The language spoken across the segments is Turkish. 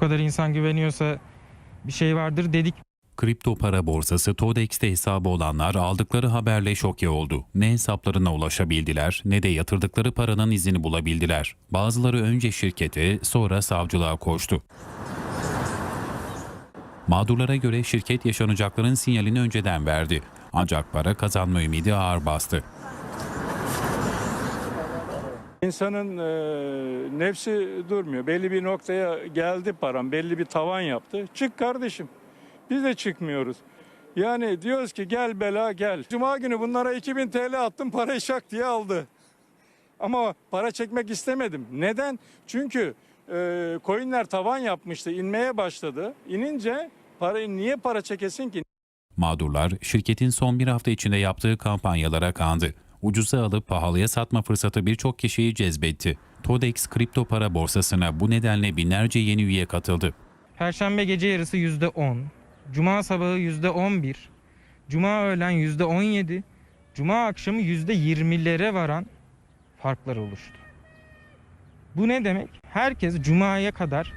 kadar insan güveniyorsa bir şey vardır dedik. Kripto para borsası Todex'te hesabı olanlar aldıkları haberle şoke oldu. Ne hesaplarına ulaşabildiler ne de yatırdıkları paranın izini bulabildiler. Bazıları önce şirkete sonra savcılığa koştu. Mağdurlara göre şirket yaşanacakların sinyalini önceden verdi. Ancak para kazanma ümidi ağır bastı. İnsanın e, nefsi durmuyor. Belli bir noktaya geldi param, belli bir tavan yaptı. Çık kardeşim. Biz de çıkmıyoruz. Yani diyoruz ki gel bela gel. Cuma günü bunlara 2000 TL attım parayı şak diye aldı. Ama para çekmek istemedim. Neden? Çünkü e, coinler tavan yapmıştı, inmeye başladı. İnince parayı niye para çekesin ki? Mağdurlar şirketin son bir hafta içinde yaptığı kampanyalara kandı. Ucuza alıp pahalıya satma fırsatı birçok kişiyi cezbetti. Todex kripto para borsasına bu nedenle binlerce yeni üye katıldı. Perşembe gece yarısı %10, Cuma sabahı %11, Cuma öğlen %17, Cuma akşamı %20'lere varan farklar oluştu. Bu ne demek? Herkes Cuma'ya kadar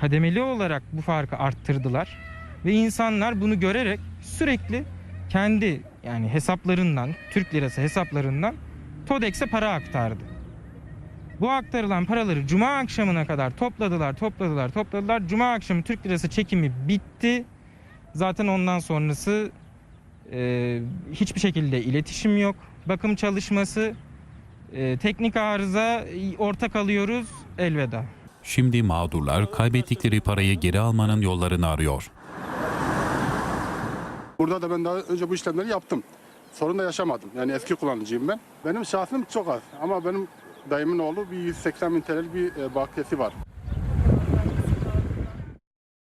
kademeli olarak bu farkı arttırdılar ve insanlar bunu görerek sürekli kendi yani hesaplarından, Türk lirası hesaplarından Todex'e para aktardı. Bu aktarılan paraları cuma akşamına kadar topladılar, topladılar, topladılar. Cuma akşamı Türk lirası çekimi bitti. Zaten ondan sonrası e, hiçbir şekilde iletişim yok. Bakım çalışması, e, teknik arıza, ortak alıyoruz, elveda. Şimdi mağdurlar kaybettikleri parayı geri almanın yollarını arıyor. Burada da ben daha önce bu işlemleri yaptım. Sorun da yaşamadım. Yani eski kullanıcıyım ben. Benim şahsım çok az ama benim dayımın oğlu bir 180 bin TL'lik bir e, bakiyesi var.